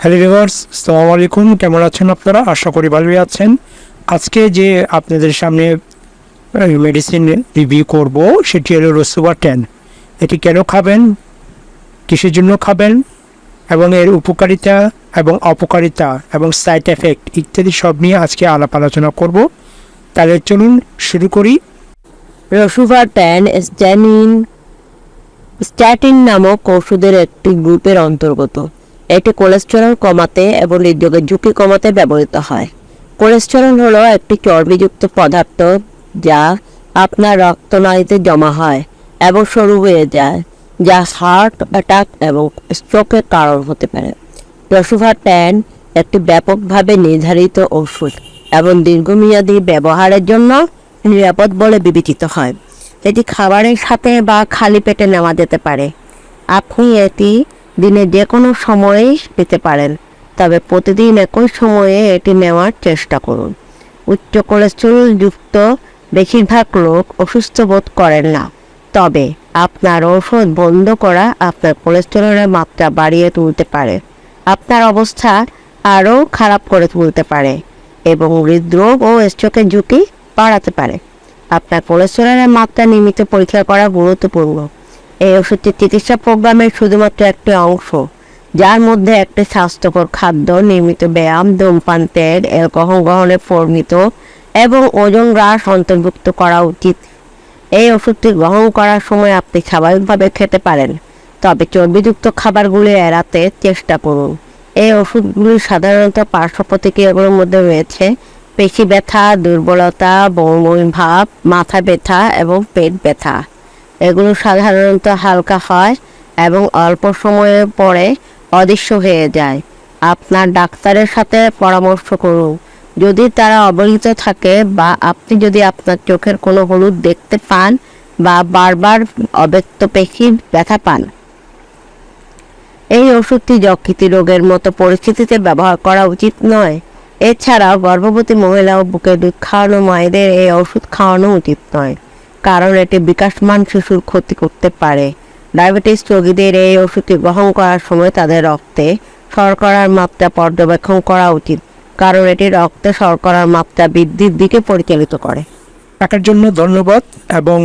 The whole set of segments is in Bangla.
হ্যালো রিভার্স সালামু আলাইকুম। কেমন আছেন আপনারা? আশা করি ভালোই আছেন। আজকে যে আপনাদের সামনে মেডিসিন রিভিউ করব, সেটি হলো রসুবা টেন এটি কেন খাবেন? কিসের জন্য খাবেন? এবং এর উপকারিতা এবং অপকারিতা এবং সাইড এফেক্ট ইত্যাদি সব নিয়ে আজকে আলাপ আলোচনা করব। তাহলে চলুন শুরু করি। রসুভাটান স্ট্যানিন, স্ট্যাটিন নামক ওষুধের একটি গ্রুপের অন্তর্গত। এটি কোলেস্টেরল কমাতে এবং হৃদরোগের ঝুঁকি কমাতে ব্যবহৃত হয়। কোলেস্টেরল হলো একটি চর্বিযুক্ত পদার্থ যা আপনার রক্তনালীতে জমা হয় এবং সরু হয়ে যায়, যা হার্ট অ্যাটাক এবং স্ট্রোকের কারণ হতে পারে। রসুভাটান একটি ব্যাপকভাবে নির্ধারিত ওষুধ এবং দীর্ঘমেয়াদী ব্যবহারের জন্য নিরাপদ বলে বিবেচিত হয়। এটি খাবারের সাথে বা খালি পেটে নেওয়া যেতে পারে। আপনি এটি দিনে যে কোনো সময়েই পেতে পারেন। তবে প্রতিদিন একই সময়ে এটি নেওয়ার চেষ্টা করুন। উচ্চ কোলেস্টেরল যুক্ত বেশিরভাগ লোক অসুস্থ বোধ করেন না। তবে আপনার ঔষধ বন্ধ করা আপনার কোলেস্টেরলের মাত্রা বাড়িয়ে তুলতে পারে। আপনার অবস্থা আরও খারাপ করে তুলতে পারে এবং হৃদরোগ ও স্ট্রোকের ঝুঁকি বাড়াতে পারে। আপনার কোলেস্টেরলের মাত্রা নিয়মিত পরীক্ষা করা গুরুত্বপূর্ণ। এই ওষুধটি চিকিৎসা প্রোগ্রামের শুধুমাত্র একটি অংশ, যার মধ্যে একটি স্বাস্থ্যকর খাদ্য, নিয়মিত ব্যায়াম, ধূমপান, ত্যাগ, অ্যালকোহল গ্রহণে পরিমিত এবং ওজন হ্রাস অন্তর্ভুক্ত করা উচিত। এই ওষুধটি গ্রহণ করার সময় আপনি স্বাভাবিকভাবে খেতে পারেন, তবে চর্বিযুক্ত খাবারগুলি এড়াতে চেষ্টা করুন। এই ওষুধগুলি সাধারণত পার্শ্ব প্রতিক্রিয়াগুলোর মধ্যে রয়েছে, পেশি ব্যথা, দুর্বলতা, বমি, ভাব, মাথা ব্যথা এবং পেট ব্যথা। এগুলো সাধারণত হালকা হয় এবং অল্প সময়ের পরে অদৃশ্য হয়ে যায়। আপনার ডাক্তারের সাথে পরামর্শ করুন। যদি তারা অবহিত থাকে বা আপনি যদি আপনার চোখের কোনো হলুদ দেখতে পান বা বারবার অব্যক্ত পেশির ব্যথা পান। এই ওষুধটি যকৃতি রোগের মতো পরিস্থিতিতে ব্যবহার করা উচিত নয়। এছাড়াও গর্ভবতী মহিলা ও বুকে দুধ খাওয়ানো মায়েদের এই ওষুধ খাওয়ানো উচিত নয়। কারণ এটি বিকাশমান শিশুর ক্ষতি করতে পারে। ডায়াবেটিস রোগীদের এই ওষুধটি গ্রহণ করার সময় তাদের রক্তে শর্করার মাত্রা পর্যবেক্ষণ করা উচিত, কারণ এটি রক্তে শর্করার মাত্রা বৃদ্ধির দিকে পরিচালিত করে। টাকার জন্য ধন্যবাদ, এবং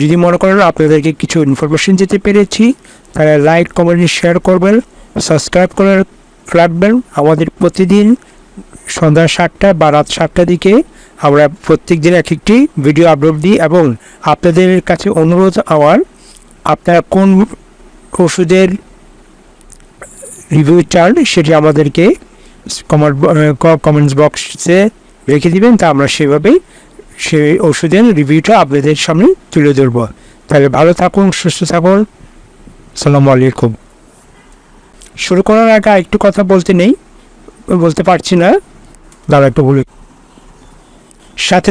যদি মনে করেন আপনাদেরকে কিছু ইনফরমেশন দিতে পেরেছি, তাহলে লাইক কমেন্ট শেয়ার করবেন সাবস্ক্রাইব করে রাখবেন। আমাদের প্রতিদিন সন্ধ্যা সাতটা বা রাত সাতটার দিকে আমরা প্রত্যেক দিন এক একটি ভিডিও আপলোড দিই এবং আপনাদের কাছে অনুরোধ আমার, আপনারা কোন ওষুধের রিভিউ চান সেটি আমাদেরকে কমেন্ট কমেন্টস বক্সে রেখে দিবেন, তা আমরা সেভাবেই সেই ওষুধের রিভিউটা আপনাদের সামনে তুলে ধরব। তাহলে ভালো থাকুন, সুস্থ থাকুন। সালামু আলাইকুম। শুরু করার আগে একটু কথা বলতে নেই, বলতে পারছি না। দাদা একটু বলি। সাথে